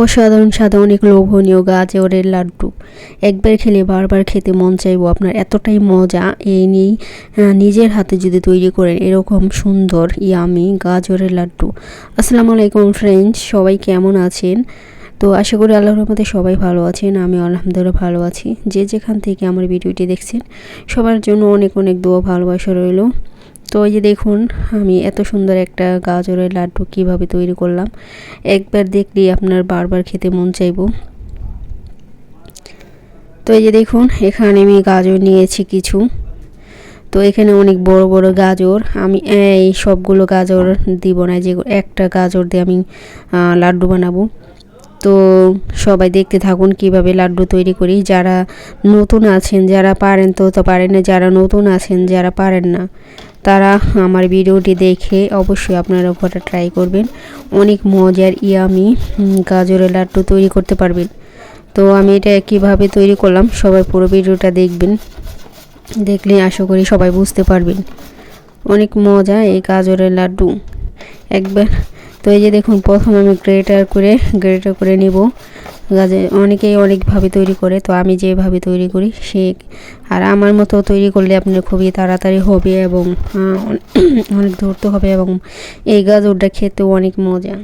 অসাধারণ সাদা অনেক লোভনীয় গাজরের লাড্ডু। একবার খেলে বারবার খেতে মন চাইব আপনার। এতটাই মজা এই নিয়েই নিজের হাতে যদি তৈরি করেন এরকম সুন্দর ইয়ামি গাজরের লাড্ডু। আসসালামু আলাইকুম ফ্রেন্ডস সবাই কেমন আছেন? তো আশা করি আল্লাহর রহমতে সবাই ভালো আছেন, আমি আলহামদুলিল্লাহ ভালো আছি। যে যেখান থেকে আমার ভিডিওটি দেখছেন, সবার জন্য অনেক অনেক দোয়া, ভালোবাসা রইল। তো এই যে দেখুন, আমি এত সুন্দর একটা গাজরের লাড্ডু কীভাবে তৈরি করলাম। একবার দেখলেই আপনার বারবার খেতে মন চাইব। তো এই যে দেখুন, এখানে আমি গাজর নিয়েছি কিছু। তো এখানে অনেক বড় বড় গাজর। আমি এই সবগুলো গাজর দিব না, যে একটা গাজর দিয়ে আমি লাড্ডু বানাবো। তো সবাই দেখতে থাকুন কীভাবে লাড্ডু তৈরি করি। যারা নতুন আছেন, যারা পারেন তো তো পারেন না, যারা নতুন আছেন, যারা পারেন না। তারা আমার ভিডিওটি দেখে অবশ্যই আপনারা ঘরে ট্রাই করবেন। অনেক মজার ইয়ামি গাজরের লাড্ডু তৈরি করতে পারবেন। তো আমি এটা কীভাবে তৈরি করলাম, সবাই পুরো ভিডিওটা দেখবেন। দেখলে আশা করি সবাই বুঝতে পারবেন। অনেক মজা এই গাজরের লাড্ডু। একবার তো এই যে দেখুন, প্রথম আমি গ্রেটার করে গ্রেটার করে নিব। গাজে অনেকেই অনেকভাবে তৈরি করে, তো আমি যেভাবে তৈরি করি সে, আর আমার মতো তৈরি করলে আপনার খুবই তাড়াতাড়ি হবে এবং অনেক ধরতে হবে এবং এই গাজরটা খেতেও অনেক মজা।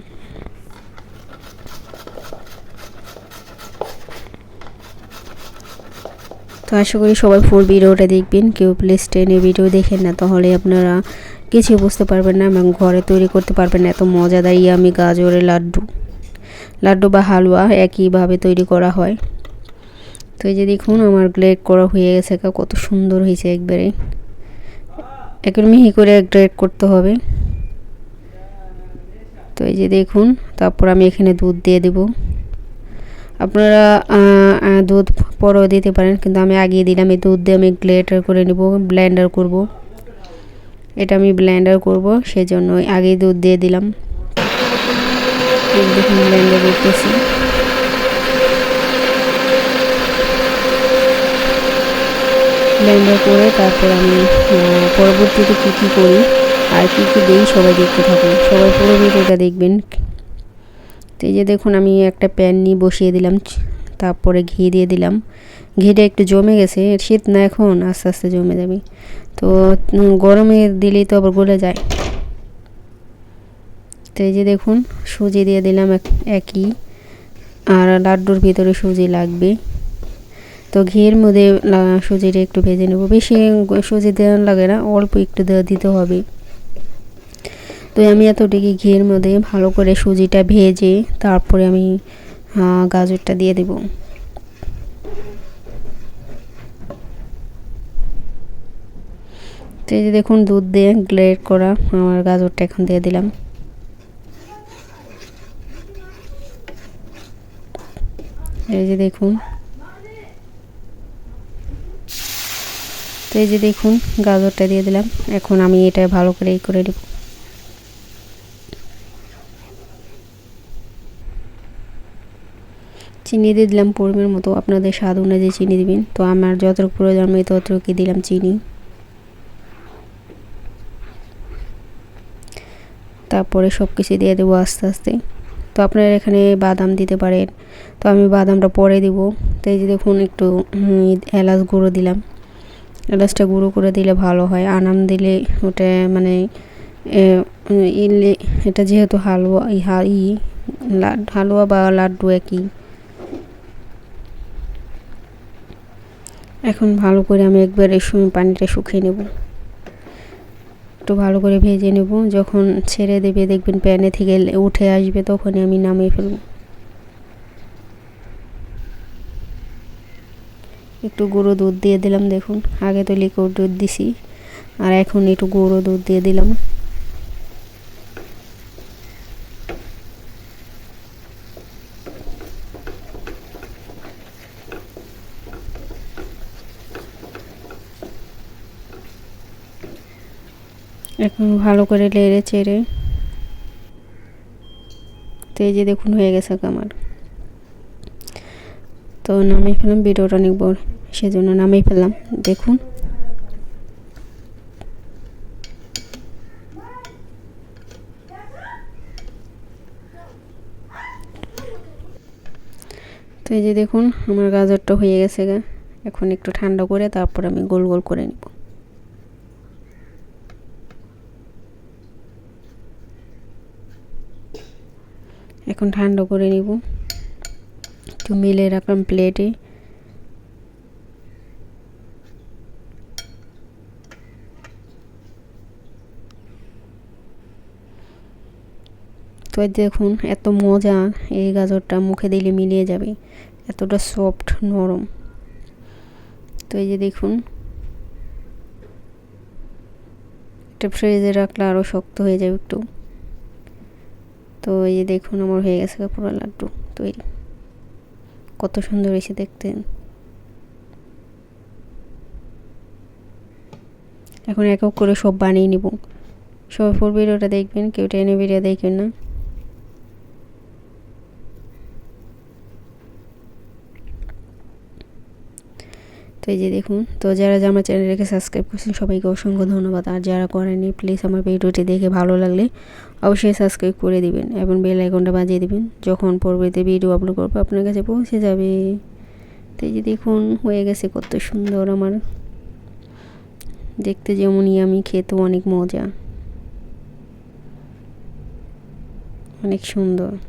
তো আশা করি সবাই ফুল ভিডিওটা দেখবেন, কেউ প্লেস টেনে ভিডিও দেখেন না, তাহলে আপনারা কিছু বুঝতে পারবেন না এবং ঘরে তৈরি করতে পারবেন না, এত মজাদার ইয়ামি গাজরের লাড্ডু। লাড্ডু বা হালুয়া একইভাবে তৈরি করা হয়। তো এই যে দেখুন, আমার গ্রেড করা হয়ে গেছে কত সুন্দর হয়েছে একবারে। একবার মিহি করে গ্রেড করতে হবে। তো এই যে দেখুন, তারপর আমি এখানে দুধ দিয়ে দেবো। আপনারা দুধ পরেও দিতে পারেন, কিন্তু আমি আগিয়ে দিলাম, এই দুধ দিয়ে আমি গ্লেটার করে নেব, ব্লেন্ডার করব। এটা আমি ব্লেন্ডার করব সেজন্য আগেই দুধ দিয়ে দিলাম। এই দেখুন ব্লেন্ডার করতেছি ব্লেন্ডার করে তারপর আমি পরবর্তীতে কী কী করি আর কী কী দিই সবাই দেখতে থাকুন। সবাই পুরো ভিডিওটা দেখবেন। তো এই যে দেখুন, আমি একটা প্যান নিয়ে বসিয়ে দিলাম তারপরে ঘি দিয়ে দিলাম। ঘিটা একটু জমে গেছে, শীত না এখন, আস্তে আস্তে জমে যাবে। তো গরমে দিলেই তো আবার গলে যায়। তো যে দেখুন, সুজি দিয়ে দিলাম এক- একই। আর লাড্ডুর ভিতরে সুজি লাগবে। তো ঘিয়ের মধ্যে সুজিটা একটু ভেজে নেব। বেশি সুজি দেওয়া লাগে না, অল্প একটু দেওয়া দিতে হবে। তো আমি এতটুকু ঘিয়ের মধ্যে ভালো করে সুজিটা ভেজে তারপরে আমি গাজরটা দিয়ে দেব। তো এই যে দেখুন, দুধ দিয়ে গ্রেড করা, আমার গাজরটা এখন দিয়ে দিলাম। এই যে দেখুন। তো এই যে দেখুন, গাজরটা দিয়ে দিলাম। এখন আমি এটা ভালো করে এই করে নেব। চিনি দিয়ে দিলাম পরিমাণ মতো। আপনাদের স্বাদ অনুযায়ী চিনি দিবেন। তো আমার যতটুকু প্রয়োজন আমি ততটুকু দিলাম চিনি। তারপরে সব কিছু দিয়ে দেবো আস্তে আস্তে। তো আপনারা এখানে বাদাম দিতে পারেন। তো আমি বাদামটা পরে দিব। তো এই যে দেখুন, একটু এলাচ গুঁড়ো দিলাম। এলাচটা গুঁড়ো করে দিলে ভালো হয়। আনাম দিলে ওটা মানে এটা যেহেতু হালুয়া, ই হালুয়া বা লাড্ডু একই। এখন ভালো করে আমি একবার এই সময় পানিটা শুকিয়ে নেব। একটু ভালো করে ভেজে নেব। যখন ছেড়ে দেবে, দেখবেন প্যানে থেকে উঠে আসবে, তখনই আমি নামিয়ে ফেলব। একটু গুঁড়ো দুধ দিয়ে দিলাম, দেখুন। আগে তো লিকুইড দুধ দিছি, আর এখন একটু গুঁড়ো দুধ দিয়ে দিলাম। এখন ভালো করে লেড়ে চেড়ে। তো এই যে দেখুন, হয়ে গেছে আমার তো নামিয়ে ফেলাম ভিডিওটা অনেক বড়, সেজন্য নামিয়ে ফেললাম। দেখুন। তো এই যে দেখুন, আমার গাজরটা হয়ে গেছে গা। এখন একটু ঠান্ডা করে তারপর আমি গোল গোল করে নিব। এখন ঠান্ডা করে নিব। একটু মিলে রাখলাম প্লেটে তো দেখুন, এত মজা এই গাজরটা মুখে দিলে মিলিয়ে যাবে। এতটা সফট নরম। তো এই যে দেখুন এটা ফ্রিজে রাখলে আরও শক্ত হয়ে যাবে একটু। তো এই যে দেখুন আমার হয়ে গেছে পুরো লাড্ডু। তৈরি কত সুন্দর এসে দেখতে। এখন এক এক করে সব বানিয়ে নিব। সবাই ফুল ভিডিওটা দেখবেন, কেউ টেনে ভিডিও দেখবেন না তো যে দেখুন, তো যারা আমার চ্যানেলটাকে সাবস্ক্রাইব করছেন, সবাইকে অসংখ্য ধন্যবাদ। আর যারা করেনি প্লিজ আমার ভিডিওটি দেখে ভালো লাগলে অবশ্যই সাবস্ক্রাইব করে দিবেন এবং বেল আইকনটা বাজিয়ে দিবেন। যখন পরবর্তী ভিডিও আপলোড করব, আপনার কাছে পৌঁছে যাবে। তো এই যে দেখুন, হয়ে গেছে কত সুন্দর আমার। দেখতে যেমনই আমি, খেতেও অনেক মজা। অনেক সুন্দর।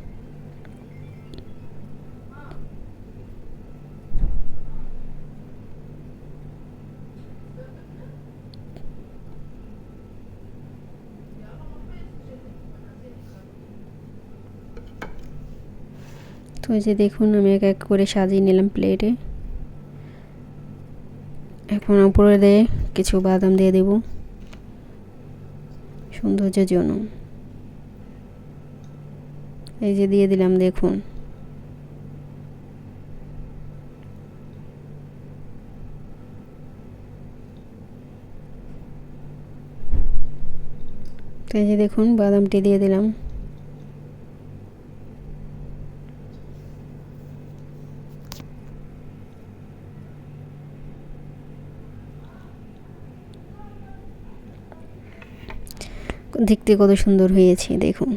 তো এই যে দেখুন, আমি এক এক করে সাজিয়ে নিলাম প্লেটে এখন উপরে দিয়ে কিছু বাদাম দিয়ে দেব। সৌন্দর্যের জন্য। এই যে দিয়ে দিলাম, দেখুন। তো এই যে দেখুন, বাদামটি দিয়ে দিলাম। দেখতে কত সুন্দর হয়েছে, দেখুন।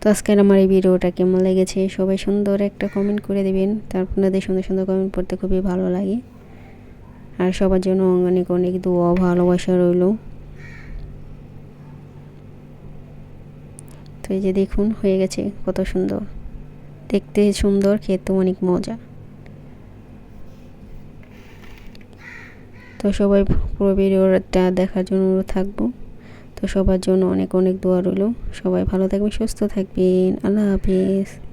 তো আজকের আমার এই ভিডিওটা কেমন লেগেছে, সবাই সুন্দর একটা কমেন্ট করে দেবেন। তার আপনাদের সুন্দর সুন্দর কমেন্ট পড়তে খুবই ভালো লাগে। আর সবার জন্য অনেক অনেক দোয়া, ভালোবাসা রইল। তো এই যে দেখুন, হয়ে গেছে কত সুন্দর। দেখতে সুন্দর, খেতে অনেক মজা। তো সবাই পুরো ভিডিওটা দেখার জন্য থাকব। তো সবার জন্য অনেক অনেক দোয়া রইল। সবাই ভালো থাকবেন, সুস্থ থাকবেন। আল্লাহ হাফিজ।